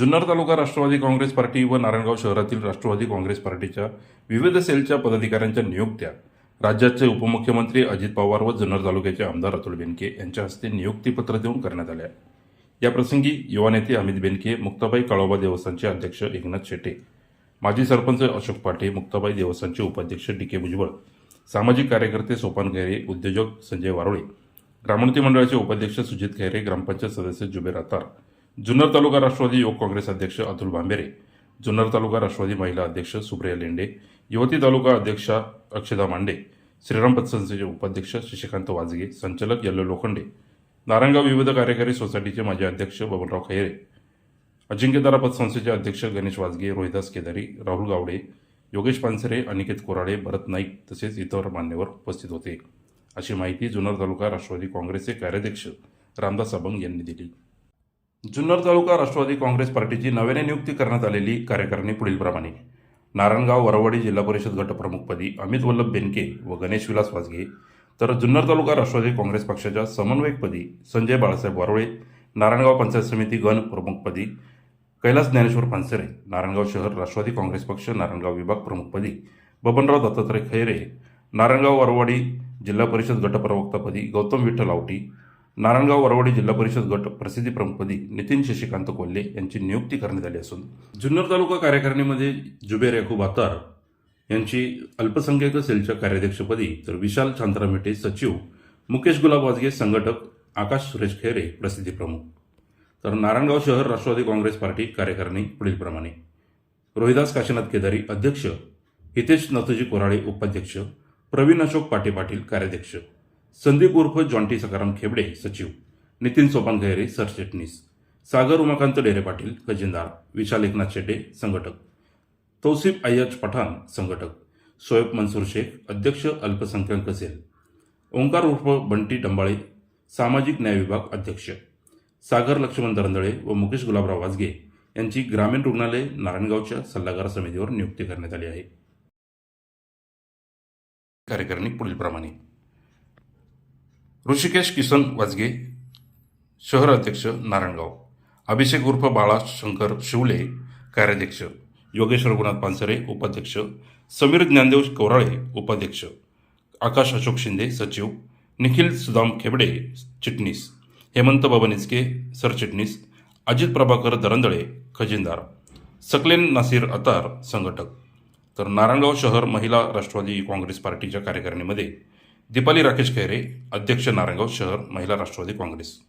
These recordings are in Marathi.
जुन्नर तालुका राष्ट्रवादी काँग्रेस पार्टी व नारायणगाव शहरातील राष्ट्रवादी काँग्रेस पार्टीच्या विविध सेलच्या पदाधिकाऱ्यांच्या नियुक्त्या राज्याचे उपमुख्यमंत्री अजित पवार व जुन्नर तालुक्याचे आमदार अतुल बेनके यांच्या हस्ते नियुक्तीपत्र देऊन करण्यात आल्या या प्रसंगी युवा नेते अमित बेनके मुक्ताबाई काळोबा देवस्थानचे अध्यक्ष एकनाथ शेटे माजी सरपंच अशोक पाटे मुक्ताबाई देवस्थानचे उपाध्यक्ष डी के भुजबळ सामाजिक कार्यकर्ते सोपान खैरे उद्योजक संजय वारोळे ग्रामोन्नती मंडळाचे उपाध्यक्ष सुजित खैरे ग्रामपंचायत सदस्य जुबेर अतार जुन्नर तालुका राष्ट्रवादी युवक काँग्रेस अध्यक्ष अतुल भांबेरे जुन्नर तालुका राष्ट्रवादी महिला अध्यक्ष सुप्रिया लेंडे युवती तालुका अध्यक्षा अक्षदा मांडे श्रीराम पतसंस्थेचे उपाध्यक्ष शशिकांत वाजगे संचालक यल्लो लोखंडे नारायणगाव विविध कार्यकारी सोसायटीचे माजी अध्यक्ष बबनराव खैरे अजिंक्यतारा पतसंस्थेचे अध्यक्ष गणेश वाजगे रोहिदास केदारी राहुल गावडे योगेश पानसरे अनिकेत कोराडे भरत नाईक तसेच इतर मान्यवर उपस्थित होते. अशी माहिती जुन्नर तालुका राष्ट्रवादी काँग्रेसचे कार्याध्यक्ष रामदास अभंग यांनी दिली. जुन्नर तालुका राष्ट्रवादी काँग्रेस पार्टीची नव्याने नियुक्ती करण्यात आलेली कार्यकारिणी पुढीलप्रमाणे. नारायणगाव वरवाडी जिल्हा परिषद गटप्रमुखपदी अमित वल्लभ बेनके व गणेश विलास वाजगे. तर जुन्नर तालुका राष्ट्रवादी काँग्रेस पक्षाच्या समन्वयकपदी संजय बाळासाहेब वारोळे नारायणगाव पंचायत समिती गण प्रमुखपदी कैलास ज्ञानेश्वर पानसरे नारायणगाव शहर राष्ट्रवादी काँग्रेस पक्ष नारायणगाव विभाग प्रमुखपदी बबनराव दत्तात्रय खैरे नारायणगाव वरवाडी जिल्हा परिषद गटप्रवक्तापदी गौतम विठ्ठल आवटी नारायणगाव वरवाडी जिल्हा परिषद गट प्रसिद्धी प्रमुखपदी नितीन शशिकांत कोल्हे यांची नियुक्ती करण्यात आली असून जुन्नर तालुका कार्यकारिणीमध्ये जुबेर याकूब अतार यांची अल्पसंख्याक सेलच्या कार्याध्यक्षपदी तर विशाल शांताराम मेटे सचिव मुकेश गुलाब वाजगे संघटक आकाश सुरेश खैरे प्रसिद्धी प्रमुख. तर नारायणगाव शहर राष्ट्रवादी काँग्रेस पार्टी कार्यकारिणी पुढीलप्रमाणे रोहिदास काशीनाथ केदारी अध्यक्ष हितेश नथुजी कोराळे उपाध्यक्ष प्रवीण अशोक पाटे पाटील कार्याध्यक्ष. संदीप उर्फ जॉन्टी सकाराम खेबडे सचिव नितीन सोपान खैरे सरचिटणीस सागर उमाकांत डेरे पाटील खजिनदार विशाल एकनाथ शेटे संघटक तौसिफ अय्याज पठाण संघटक शोएब मनसूर शेख अध्यक्ष अल्पसंख्याक सेल ओंकार उर्फ बंटी डंबाळे सामाजिक न्याय विभाग अध्यक्ष सागर लक्ष्मण दरंदळे व मुकेश गुलाबराव वाजगे यांची ग्रामीण रुग्णालय नारायणगावच्या सल्लागार समितीवर नियुक्ती करण्यात आली आहे. कार्यकारिणी पुढीलप्रमाणे. ऋषिकेश किसन वाजगे शहर अध्यक्ष नारायणगाव अभिषेक उर्फ बाळा शंकर शिवले कार्याध्यक्ष योगेश रघुनाथ पानसरे उपाध्यक्ष समीर ज्ञानदेव कोराळे उपाध्यक्ष आकाश अशोक शिंदे सचिव निखिल सुदाम खेबडे चिटणीस हेमंत बाबनिचके सरचिटणीस अजित प्रभाकर दरंदळे खजिनदार सकलेन नासिर अतार संघटक. तर नारायणगाव शहर महिला राष्ट्रवादी काँग्रेस पार्टीच्या कार्यकारिणीमध्ये दीपाली राकेश खैरे अध्यक्ष नारायणगाव शहर महिला राष्ट्रवादी काँग्रेस.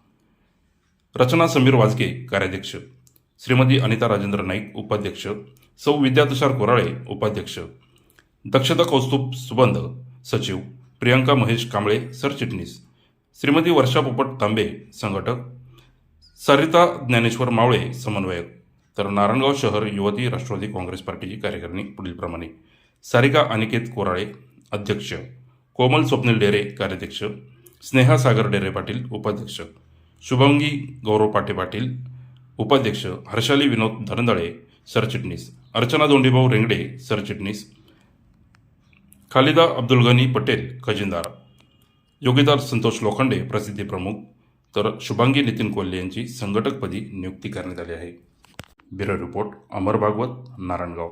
रचना समीर वाजगे कार्याध्यक्ष. श्रीमती अनिता राजेंद्र नाईक उपाध्यक्ष. सौ विद्यातुषार कोराळे उपाध्यक्ष. दक्षता कौस्तुभ सुबंध सचिव. प्रियंका महेश कांबळे सरचिटणीस श्रीमती वर्षा पोपट तांबे संघटक. सरिता ज्ञानेश्वर मावळे समन्वयक. तर नारायणगाव शहर युवती राष्ट्रवादी काँग्रेस पार्टीची कार्यकारिणी पुढीलप्रमाणे. सारिका अनिकेत कोराळे अध्यक्ष. कोमल स्वप्नील डेरे कार्याध्यक्ष स्नेहा सागर डेरे पाटील उपाध्यक्ष शुभंगी गौरव पाटे पाटील उपाध्यक्ष हर्षाली विनोद धरंदळे सरचिटणीस अर्चना दोंडीभाऊ रेंगडे सरचिटणीस खालिदा अब्दुल गनी पटेल खजिनदार योगीदार संतोष लोखंडे प्रसिद्धी प्रमुख तर शुभांगी नितीन कोल्हे यांची संघटकपदी नियुक्ती करण्यात आली आहे ब्युरो रिपोर्ट अमर भागवत नारायणगाव